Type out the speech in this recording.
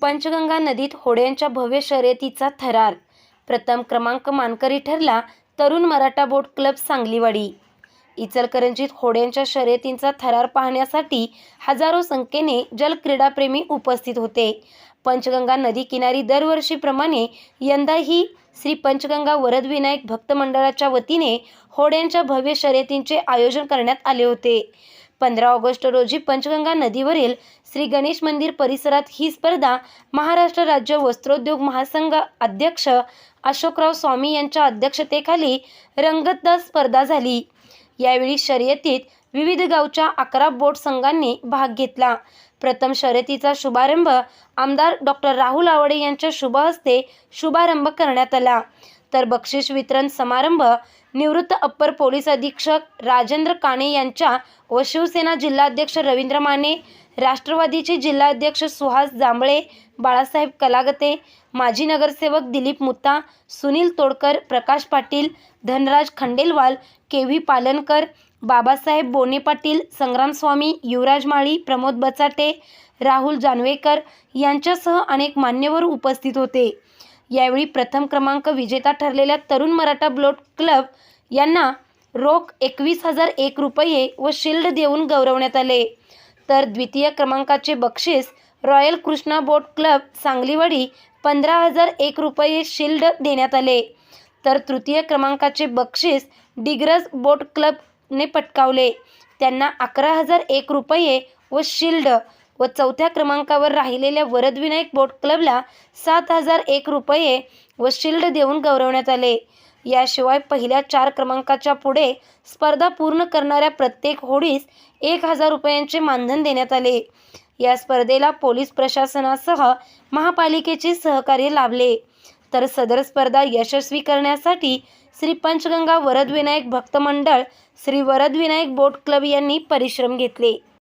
पंचगंगा नदीत होड्यांच्या भव्य शर्यतीचा थरार. प्रथम क्रमांक मानकरी ठरला तरुण मराठा बोट क्लब सांगलीवाडी. इचलकरंजीत होड्यांच्या शर्यतींचा थरार पाहण्यासाठी हजारो संख्येने जलक्रीडाप्रेमी उपस्थित होते. पंचगंगा नदी किनारी दरवर्षीप्रमाणे यंदाही श्री पंचगंगा वरदविनायक भक्तमंडळाच्या भक्त मंडळाच्या वतीने होड्यांच्या भव्य शर्यतींचे आयोजन करण्यात आले होते. पंधरा ऑगस्ट रोजी पंचगंगा नदीवरील श्री गणेश मंदिर परिसरात ही स्पर्धा महाराष्ट्र राज्य वस्त्रोद्योग महासंघ अध्यक्ष अशोकराव स्वामी यांच्या अध्यक्षतेखाली रंगतदार स्पर्धा झाली. यावेळी शर्यतीत विविध गावच्या अकरा बोट संघांनी भाग घेतला. प्रथम शर्यतीचा शुभारंभ आमदार डॉक्टर राहुल आवडे यांच्या शुभ हस्ते शुभारंभ करण्यात आला. तर बक्षीस वितरण समारंभ निवृत्त अप्पर पोलीस अधीक्षक राजेंद्र काणे यांच्या व शिवसेना जिल्हाध्यक्ष रवींद्र माने राष्ट्रवादीचे जिल्हाध्यक्ष सुहास जांभळे बाळासाहेब कलागते माजी नगरसेवक दिलीप मुत्ता सुनील तोडकर प्रकाश पाटील धनराज खंडेलवाल के व्ही पालनकर बाबासाहेब बोने पाटील संग्रामस्वामी युवराज माळी प्रमोद बचाटे राहुल जानवेकर यांच्यासह अनेक मान्यवर उपस्थित होते. यावेळी प्रथम क्रमांक विजेता ठरलेल्या तरुण मराठा ब्लोट क्लब यांना रोख एकवीस हजार एक रुपये व शिल्ड देऊन गौरवण्यात आले. तर द्वितीय क्रमांकाचे बक्षीस royal Krishna boat club Sangliwadi पंधरा हजार एक रुपये शिल्ड देण्यात आले. तर तृतीय क्रमांकाचे बक्षीस डिग्रज बोट क्लबने पटकावले. त्यांना अकरा हजार एक रुपये व शिल्ड व चौथ्या क्रमांकावर राहिलेल्या वरदविनायक बोट क्लबला सात हजार एक रुपये व शिल्ड देऊन गौरवण्यात आले. याशिवाय पहिल्या चार क्रमांकाच्या पुढे स्पर्धा पूर्ण करणाऱ्या प्रत्येक होडीस एक हजार रुपयांचे मानधन देण्यात आले. या स्पर्धेला पोलीस प्रशासनासह महापालिकेचे सहकार्य लाभले. तर सदर स्पर्धा यशस्वी करण्यासाठी श्री पंचगंगा वरदविनायक भक्त मंडळ श्री वरदविनायक बोट क्लब यांनी परिश्रम घेतले.